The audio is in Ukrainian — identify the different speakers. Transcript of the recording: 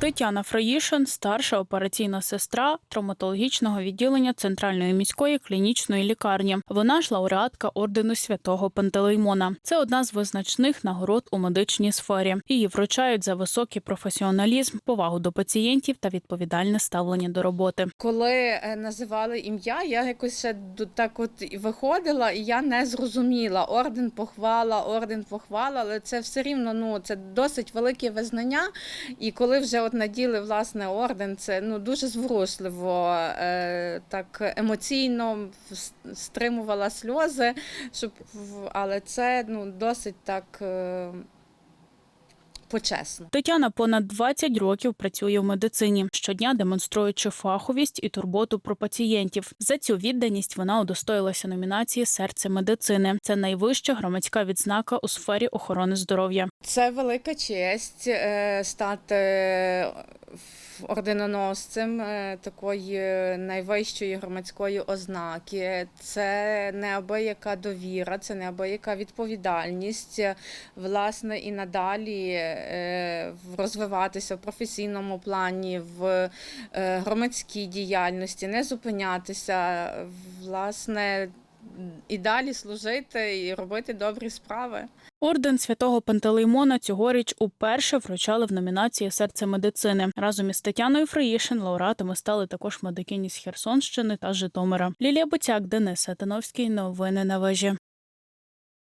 Speaker 1: Тетяна Фраїшин, старша операційна сестра травматологічного відділення Центральної міської клінічної лікарні. Вона ж лауреатка ордену святого Пантелеймона. Це одна з визначних нагород у медичній сфері. Її вручають за високий професіоналізм, повагу до пацієнтів та відповідальне ставлення до роботи.
Speaker 2: Коли е, називали ім'я, я якось ще так от виходила, і я не зрозуміла. Орден похвала, орден похвала, але це все рівно ну це досить велике визнання. І коли вже от наділи власне орден, це ну дуже зворушливо, е, так емоційно стримувала сльози, щоб але це ну досить так. Е, Почесно.
Speaker 1: Тетяна понад 20 років працює в медицині, щодня демонструючи фаховість і турботу про пацієнтів. За цю відданість вона удостоїлася номінації Серце медицини. Це найвища громадська відзнака у сфері охорони здоров'я.
Speaker 2: Це велика честь е, стати орденоносцем е, такої найвищої громадської ознаки. Це неабияка довіра, це неабияка відповідальність. Власне, і надалі е, розвиватися в професійному плані, в е, громадській діяльності, не зупинятися, власне, і далі служити і робити добрі справи.
Speaker 1: Орден святого Пантелеймона цьогоріч уперше вручали в номінації Серце медицини. Разом із Тетяною Фраїшин лауреатами стали також медикині з Херсонщини та Житомира. Лілія Буцяк, Денис Сатановський. Новини на вежі.